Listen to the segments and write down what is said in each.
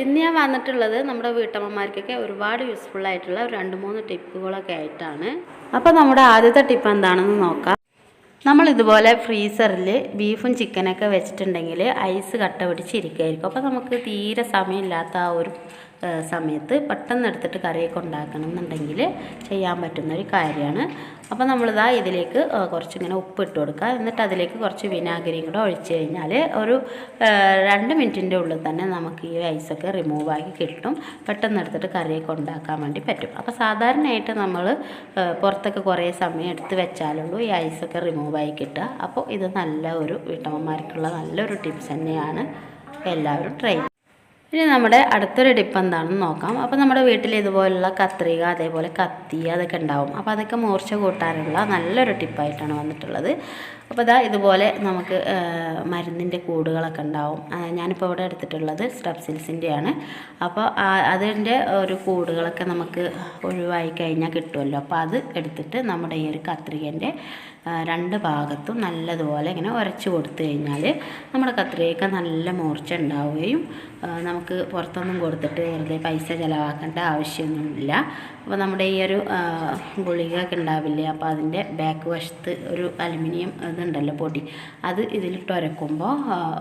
ഇന്ന് ഞാൻ വന്നിട്ടുള്ളത് നമ്മുടെ വീട്ടമ്മമാർക്കൊക്കെ ഒരുപാട് യൂസ്ഫുൾ ആയിട്ടുള്ള രണ്ട് മൂന്ന് ടിപ്പുകളൊക്കെ ആയിട്ടാണ്. അപ്പോൾ നമ്മുടെ ആദ്യത്തെ ടിപ്പ് എന്താണെന്ന് നോക്കാം. നമ്മൾ ഇതുപോലെ ഫ്രീസറിൽ ബീഫും ചിക്കനൊക്കെ വെച്ചിട്ടുണ്ടെങ്കിൽ ഐസ് കട്ട പിടിച്ചിരിക്കുമായിരിക്കും അപ്പോൾ നമുക്ക് തീരെ സമയമില്ലാത്ത ആ ഒരു സമയത്ത് പെട്ടെന്ന് എടുത്തിട്ട് കറിയൊക്കെ ഉണ്ടാക്കണം എന്നുണ്ടെങ്കിൽ ചെയ്യാൻ പറ്റുന്ന ഒരു കാര്യമാണ്. അപ്പോൾ നമ്മളിതാ ഇതിലേക്ക് കുറച്ചിങ്ങനെ ഉപ്പ് ഇട്ട് കൊടുക്കുക. എന്നിട്ട് അതിലേക്ക് കുറച്ച് വിനാഗിരിയും കൂടെ ഒഴിച്ച് കഴിഞ്ഞാൽ ഒരു രണ്ട് മിനിറ്റിന്റെ ഉള്ളിൽ തന്നെ നമുക്ക് ഈ ഐസൊക്കെ റിമൂവ് ആക്കി കിട്ടും. പെട്ടെന്ന് എടുത്തിട്ട് കറിയൊക്കെ ഉണ്ടാക്കാൻ വേണ്ടി പറ്റും. അപ്പോൾ സാധാരണയായിട്ട് നമ്മൾ പുറത്തൊക്കെ കുറേ സമയം എടുത്ത് വെച്ചാലുള്ളൂ ഈ ഐസൊക്കെ റിമൂവ് ആയി കിട്ടുക. അപ്പോൾ ഇത് നല്ല ഒരു വീട്ടമ്മമാർക്കുള്ള നല്ലൊരു ടിപ്സ് തന്നെയാണ്. എല്ലാവരും ട്രൈ ഇനി നമ്മുടെ അടുത്തൊരു ടിപ്പ് എന്താണെന്ന് നോക്കാം. അപ്പോൾ നമ്മുടെ വീട്ടിൽ ഇതുപോലുള്ള കത്രിക അതേപോലെ കത്തി അതൊക്കെ ഉണ്ടാവും. അപ്പോൾ അതൊക്കെ മൂർച്ച കൂട്ടാനുള്ള നല്ലൊരു ടിപ്പായിട്ടാണ് വന്നിട്ടുള്ളത്. അപ്പോൾ ഇതാ ഇതുപോലെ നമുക്ക് മരുന്നിന്റെ കൂടുകളൊക്കെ ഉണ്ടാവും. ഞാനിപ്പോൾ ഇവിടെ എടുത്തിട്ടുള്ളത് സ്ട്രപ്സിൽസിന്റെയാണ് അപ്പോൾ അതിന്റെ ഒരു കൂടുകളൊക്കെ നമുക്ക് ഒഴിവായി കഴിഞ്ഞാൽ കിട്ടുമല്ലോ. അപ്പോൾ അത് എടുത്തിട്ട് നമ്മുടെ ഈ ഒരു കത്രികന്റെ രണ്ട് ഭാഗത്തും നല്ലതുപോലെ ഇങ്ങനെ ഉരച്ച് കൊടുത്തു കഴിഞ്ഞാൽ നമ്മുടെ കത്രികയൊക്കെ നല്ല മൂർച്ച ഉണ്ടാവുകയും ആ, നമുക്ക് പുറത്തൊന്നും കൊടുത്തിട്ട് വെറുതെ പൈസ ചിലവാക്കേണ്ട ആവശ്യമൊന്നുമില്ല. അപ്പോൾ നമ്മുടെ ഈ ഒരു ഗുളിക ഒക്കെ ഉണ്ടാവില്ലേ? അപ്പോൾ അതിന്റെ ബാക്ക് വശത്ത് ഒരു അലുമിനിയം ഇതുണ്ടല്ലോ പൊടി. അത് ഇതിലിട്ട് ഉരക്കുമ്പോൾ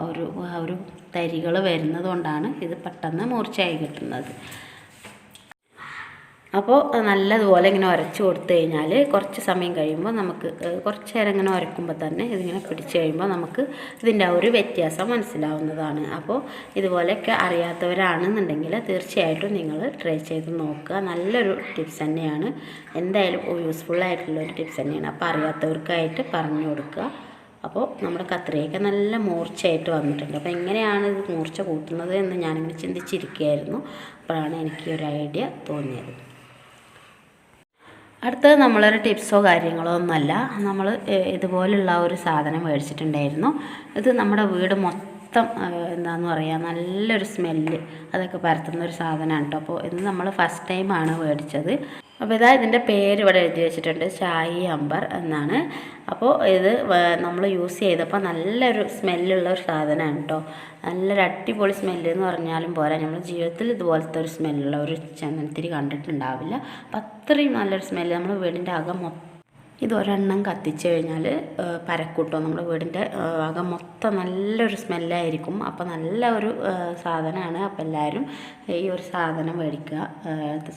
ഒരു ഒരു തരികൾ വരുന്നത് കൊണ്ടാണ് ഇത് പെട്ടെന്ന് മൂർച്ചയായി കിട്ടുന്നത്. അപ്പോൾ നല്ലതുപോലെ ഇങ്ങനെ ഉരച്ച് കൊടുത്തു കഴിഞ്ഞാൽ കുറച്ച് സമയം കഴിയുമ്പോൾ നമുക്ക് കുറച്ച് നേരം ഇങ്ങനെ ഉരക്കുമ്പോൾ തന്നെ ഇതിങ്ങനെ പിടിച്ചു കഴിയുമ്പോൾ നമുക്ക് ഇതിന്റെ ആ ഒരു വ്യത്യാസം മനസ്സിലാവുന്നതാണ്. അപ്പോൾ ഇതുപോലെയൊക്കെ അറിയാത്തവരാണെന്നുണ്ടെങ്കിൽ തീർച്ചയായിട്ടും നിങ്ങൾ ട്രൈ ചെയ്ത് നോക്കുക. നല്ലൊരു ടിപ്സ് തന്നെയാണ്. എന്തായാലും യൂസ്ഫുൾ ആയിട്ടുള്ള ഒരു ടിപ്സ് തന്നെയാണ്. അപ്പോൾ അറിയാത്തവർക്കായിട്ട് പറഞ്ഞു കൊടുക്കുക. അപ്പോൾ നമ്മുടെ കത്രിയൊക്കെ നല്ല മൂർച്ചയായിട്ട് വന്നിട്ടുണ്ട്. അപ്പോൾ എങ്ങനെയാണ് ഇത് മൂർച്ച കൂട്ടുന്നത് എന്ന് ഞാനിങ്ങനെ ചിന്തിച്ചിരിക്കുകയായിരുന്നു. അപ്പോഴാണ് എനിക്ക് ഒരു ഐഡിയ തോന്നിയത്. അടുത്തത് നമ്മളൊരു ടിപ്സോ കാര്യങ്ങളോ ഒന്നുമല്ല. നമ്മൾ ഇതുപോലുള്ള ഒരു സാധനം മേടിച്ചിട്ടുണ്ടായിരുന്നു. ഇത് നമ്മുടെ വീട് മൊത്തം എന്താന്ന് പറയുക നല്ലൊരു സ്മെല്ല് അതൊക്കെ പരത്തുന്ന ഒരു സാധനമാണ് കേട്ടോ അപ്പോൾ ഇത് നമ്മൾ ഫസ്റ്റ് ടൈമാണ് മേടിച്ചത്. അപ്പോൾ ഇതാ ഇതിന്റെ പേര് ഇവിടെ എഴുതി വെച്ചിട്ടുണ്ട്. ഷായി അമ്പർ എന്നാണ്. അപ്പോൾ ഇത് നമ്മൾ യൂസ് ചെയ്തപ്പോൾ നല്ലൊരു സ്മെല്ലുള്ള ഒരു സാധനമാണ് കേട്ടോ നല്ലൊരു അടിപൊളി സ്മെല്ല് എന്ന് പറഞ്ഞാലും പോരാ. നമ്മൾ ജീവിതത്തിൽ ഇതുപോലത്തെ ഒരു സ്മെല്ലുള്ള ഒരു ചന്ദനത്തിരി കണ്ടിട്ടുണ്ടാവില്ല. അപ്പം അത്രയും നല്ലൊരു സ്മെല്ല് നമ്മൾ വീടിന്റെ അകം മൊത്തം ഇത് ഒരെണ്ണം കത്തിച്ച് കഴിഞ്ഞാൽ പരക്കൂട്ടോ. നമ്മുടെ വീടിന്റെ അകം മൊത്തം നല്ലൊരു സ്മെല്ലായിരിക്കും. അപ്പോൾ നല്ല ഒരു സാധനമാണ്. അപ്പോൾ എല്ലാവരും ഈ ഒരു സാധനം മേടിക്കുക.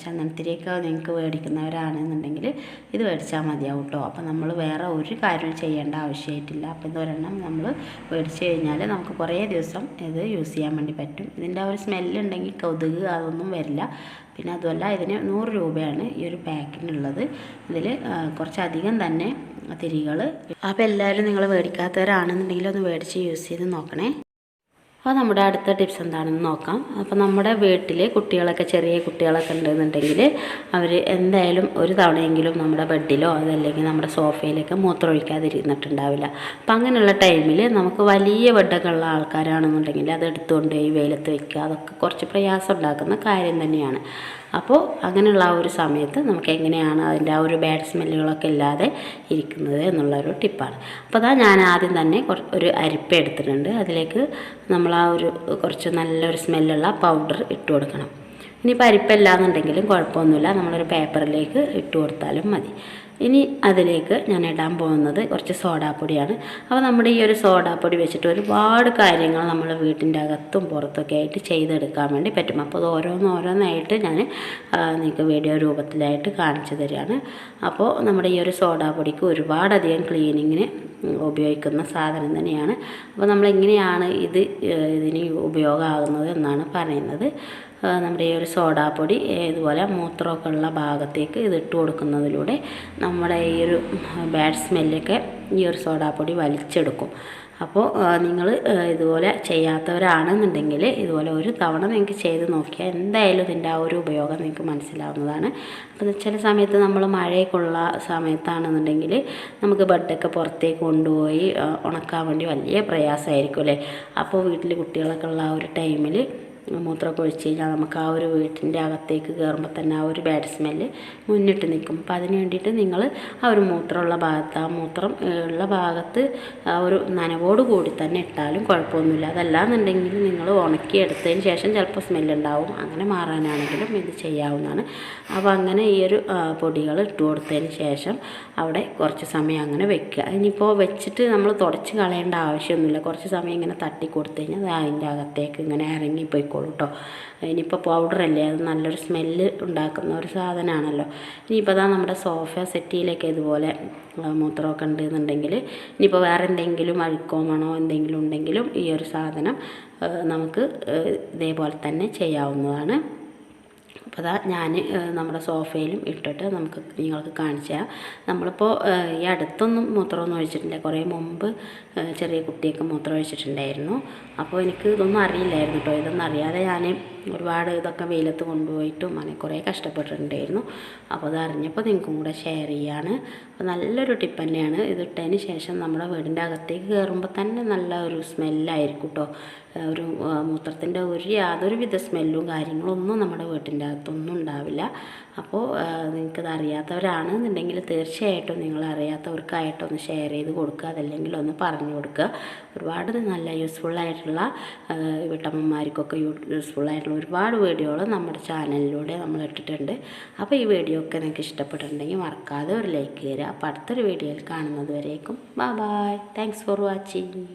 ചന്ദനത്തിരിയൊക്കെ നിങ്ങൾക്ക് മേടിക്കുന്നവരാണെന്നുണ്ടെങ്കിൽ ഇത് മേടിച്ചാൽ മതിയാവും കേട്ടോ. അപ്പോൾ നമ്മൾ വേറെ ഒരു കാര്യം ചെയ്യേണ്ട ആവശ്യമായിട്ടില്ല. അപ്പോൾ ഇതൊരെണ്ണം നമ്മൾ മേടിച്ച് കഴിഞ്ഞാൽ നമുക്ക് കുറേ ദിവസം ഇത് യൂസ് ചെയ്യാൻ വേണ്ടി പറ്റും. ഇതിന്റെ ഒരു സ്മെല്ലുണ്ടെങ്കിൽ കൊതുക് അതൊന്നും വരില്ല. പിന്നെ അതുമല്ല ഇതിന് നൂറ് രൂപയാണ് ഈ ഒരു പാക്കിനുള്ളത് ഇതിൽ കുറച്ചധികം തന്നെ തിരികൾ അപ്പോൾ എല്ലാവരും നിങ്ങൾ മേടിക്കാത്തവരാണെന്നുണ്ടെങ്കിൽ ഒന്ന് മേടിച്ച് യൂസ് ചെയ്ത് നോക്കണേ. അപ്പോൾ നമ്മുടെ അടുത്ത ടിപ്സ് എന്താണെന്ന് നോക്കാം. അപ്പോൾ നമ്മുടെ വീട്ടിൽ കുട്ടികളൊക്കെ ചെറിയ കുട്ടികളൊക്കെ ഉണ്ടെന്നുണ്ടെങ്കിൽ അവർ എന്തായാലും ഒരു തവണയെങ്കിലും നമ്മുടെ ബെഡിലോ അതല്ലെങ്കിൽ നമ്മുടെ സോഫയിലൊക്കെ മൂത്രമൊഴിക്കാതിരുന്നിട്ടുണ്ടാവില്ല. അപ്പം അങ്ങനെയുള്ള ടൈമിൽ നമുക്ക് വലിയ ബെഡൊക്കെ ഉള്ള ആൾക്കാരാണെന്നുണ്ടെങ്കിൽ അത് എടുത്തുകൊണ്ട് പോയി വെയിലത്ത് വയ്ക്കുക അതൊക്കെ കുറച്ച് പ്രയാസം ഉണ്ടാക്കുന്ന കാര്യം തന്നെയാണ്. അപ്പോൾ അങ്ങനെയുള്ള ആ ഒരു സമയത്ത് നമുക്ക് എങ്ങനെയാണ് അതിന്റെ ആ ഒരു ബാഡ് സ്മെല്ലുകളൊക്കെ ഇല്ലാതെ ഇരിക്കുന്നത് എന്നുള്ള ഒരു ടിപ്പാണ് അപ്പോൾ അതാ ഞാൻ ആദ്യം തന്നെ ഒരു അരിപ്പ എടുത്തിട്ടുണ്ട്. അതിലേക്ക് നമ്മൾ ആ ഒരു കുറച്ച് നല്ലൊരു സ്മെല്ലുള്ള പൗഡർ ഇട്ട് കൊടുക്കണം. ഇനിയിപ്പോൾ അരിപ്പല്ല എന്നുണ്ടെങ്കിലും കുഴപ്പമൊന്നുമില്ല. നമ്മളൊരു പേപ്പറിലേക്ക് ഇട്ട് കൊടുത്താലും മതി. ഇനി അതിലേക്ക് ഞാൻ ഇടാൻ പോകുന്നത് കുറച്ച് സോഡാപ്പൊടിയാണ്. അപ്പോൾ നമ്മുടെ ഈ ഒരു സോഡാപ്പൊടി വെച്ചിട്ട് ഒരുപാട് കാര്യങ്ങൾ നമ്മൾ വീട്ടിന്റെ അകത്തും പുറത്തൊക്കെ ആയിട്ട് ചെയ്തെടുക്കാൻ വേണ്ടി പറ്റും. അപ്പോൾ അത് ഓരോന്നോരോന്നായിട്ട് ഞാൻ നിങ്ങൾക്ക് വീഡിയോ രൂപത്തിലായിട്ട് കാണിച്ചു തരികയാണ്. അപ്പോൾ നമ്മുടെ ഈ ഒരു സോഡാപ്പൊടിക്ക് ഒരുപാടധികം ക്ലീനിങ്ങിന് ഉപയോഗിക്കുന്ന സാധനം തന്നെയാണ്. അപ്പോൾ നമ്മളെങ്ങനെയാണ് ഇത് ഇതിന് ഉപയോഗമാകുന്നത് എന്നാണ് പറയുന്നത്. നമ്മുടെ ഈ ഒരു സോഡാപ്പൊടി ഇതുപോലെ മൂത്രമൊക്കെ ഉള്ള ഭാഗത്തേക്ക് ഇതിട്ട് കൊടുക്കുന്നതിലൂടെ നമ്മുടെ ഈ ഒരു ബാഡ് സ്മെല്ലൊക്കെ ഈ ഒരു സോഡാപ്പൊടി വലിച്ചെടുക്കും. അപ്പോൾ നിങ്ങൾ ഇതുപോലെ ചെയ്യാത്തവരാണെന്നുണ്ടെങ്കിൽ ഇതുപോലെ ഒരു തവണ നിങ്ങൾക്ക് ചെയ്ത് നോക്കിയാൽ എന്തായാലും ഇതിന്റെ ആ ഒരു ഉപയോഗം നിങ്ങൾക്ക് മനസ്സിലാവുന്നതാണ്. അപ്പോൾ ചില സമയത്ത് നമ്മൾ മഴയൊക്കെയുള്ള സമയത്താണെന്നുണ്ടെങ്കിൽ നമുക്ക് ബെഡൊക്കെ പുറത്തേക്ക് കൊണ്ടുപോയി ഉണക്കാൻ വേണ്ടി വലിയ പ്രയാസമായിരിക്കും അല്ലേ? അപ്പോൾ വീട്ടിൽ കുട്ടികളൊക്കെ ഉള്ള ആ ഒരു ടൈമിൽ മൂത്രമൊക്കെ ഒഴിച്ച് കഴിഞ്ഞാൽ നമുക്ക് ആ ഒരു വീട്ടിന്റെ അകത്തേക്ക് കയറുമ്പോൾ തന്നെ ആ ഒരു ബാഡ് സ്മെല്ല് മുന്നിട്ട് നിൽക്കും. അപ്പോൾ അതിന് വേണ്ടിയിട്ട് നിങ്ങൾ ആ ഒരു മൂത്രമുള്ള ഭാഗത്ത് ആ മൂത്രം ഉള്ള ഭാഗത്ത് ആ ഒരു നനവോട് കൂടി തന്നെ ഇട്ടാലും കുഴപ്പമൊന്നുമില്ല. അതല്ലാന്നുണ്ടെങ്കിൽ നിങ്ങൾ ഉണക്കി എടുത്തതിന് ശേഷം ചിലപ്പോൾ സ്മെല്ലുണ്ടാവും അങ്ങനെ മാറാനാണെങ്കിലും ഇത് ചെയ്യാവുന്നതാണ്. അപ്പോൾ അങ്ങനെ ഈ ഒരു പൊടികൾ ഇട്ട് കൊടുത്തതിന് ശേഷം അവിടെ കുറച്ച് സമയം അങ്ങനെ വെക്കുക. ഇനിയിപ്പോൾ വെച്ചിട്ട് നമ്മൾ തുടച്ച് കളയേണ്ട ആവശ്യമൊന്നുമില്ല. കുറച്ച് സമയം ഇങ്ങനെ തട്ടി കൊടുത്തു കഴിഞ്ഞാൽ അത് അതിന്റെ അകത്തേക്ക് ഇങ്ങനെ ഇറങ്ങി പോയിക്കോളും കേട്ടോ ഇനിയിപ്പോൾ പൗഡറല്ലേ അത് നല്ലൊരു സ്മെല്ല് ഉണ്ടാക്കുന്ന ഒരു സാധനമാണല്ലോ ഇനിയിപ്പോൾ അതാ നമ്മുടെ സോഫ സെറ്റിയിലൊക്കെ ഇതുപോലെ മൂത്രമൊക്കെ ഉണ്ടെന്നുണ്ടെങ്കിൽ ഇനിയിപ്പോൾ വേറെ എന്തെങ്കിലും അഴുക്കോ മണോ എന്തെങ്കിലും ഉണ്ടെങ്കിലും ഈ ഒരു സാധനം നമുക്ക് ഇതേപോലെ തന്നെ ചെയ്യാവുന്നതാണ്. അപ്പോൾ അതാ ഞാൻ നമ്മുടെ സോഫയിലും ഇട്ടിട്ട് നമുക്ക് നിങ്ങൾക്ക് കാണിച്ചു തരാം. നമ്മളിപ്പോൾ ഈ അടുത്തൊന്നും മൂത്രമൊന്നും ഒഴിച്ചിട്ടില്ല. കുറേ മുമ്പ് ചെറിയ കുട്ടിയൊക്കെ മൂത്രം ഒഴിച്ചിട്ടുണ്ടായിരുന്നു. അപ്പോൾ എനിക്ക് ഇതൊന്നും അറിയില്ലായിരുന്നു കേട്ടോ ഇതൊന്നും അറിയാതെ ഞാൻ ഒരുപാട് ഇതൊക്കെ വെയിലത്ത് കൊണ്ടുപോയിട്ടും അങ്ങനെ കുറേ കഷ്ടപ്പെട്ടിട്ടുണ്ടായിരുന്നു. അപ്പോൾ അത് അറിഞ്ഞപ്പോൾ നിങ്ങൾക്കും കൂടെ ഷെയർ ചെയ്യാണ്. അപ്പോൾ നല്ലൊരു ടിപ്പ് തന്നെയാണ്. ഇത് ഇട്ടതിന് ശേഷം നമ്മുടെ വീടിന്റെ അകത്തേക്ക് കയറുമ്പോൾ തന്നെ നല്ല ഒരു സ്മെല്ലായിരിക്കും കേട്ടോ ഒരു മൂത്രത്തിന്റെ ഒരു യാതൊരു വിധ സ്മെല്ലും കാര്യങ്ങളൊന്നും നമ്മുടെ വീട്ടിന്റെ അകത്തൊന്നും ഉണ്ടാവില്ല. അപ്പോൾ നിങ്ങൾക്കത് അറിയാത്തവരാണെന്നുണ്ടെങ്കിൽ തീർച്ചയായിട്ടും നിങ്ങൾ അറിയാത്തവർക്കായിട്ട് ഒന്ന് ഷെയർ ചെയ്ത് കൊടുക്കുക. അതല്ലെങ്കിൽ ഒന്ന് പറഞ്ഞു കൊടുക്കുക. ഒരുപാട് നല്ല യൂസ്ഫുള്ളായിട്ടുള്ള വീട്ടമ്മമാർക്കൊക്കെ യൂസ്ഫുൾ ആയിട്ടുള്ള ഒരുപാട് വീഡിയോകൾ നമ്മുടെ ചാനലിലൂടെ നമ്മൾ ഇട്ടിട്ടുണ്ട്. അപ്പോൾ ഈ വീഡിയോ ഒക്കെ നിങ്ങൾക്ക് ഇഷ്ടപ്പെട്ടിട്ടുണ്ടെങ്കിൽ മറക്കാതെ ഒരു ലൈക്ക് തരിക. അപ്പോൾ അടുത്തൊരു വീഡിയോയിൽ കാണുന്നത് വരേക്കും. Bye bye. Thanks for watching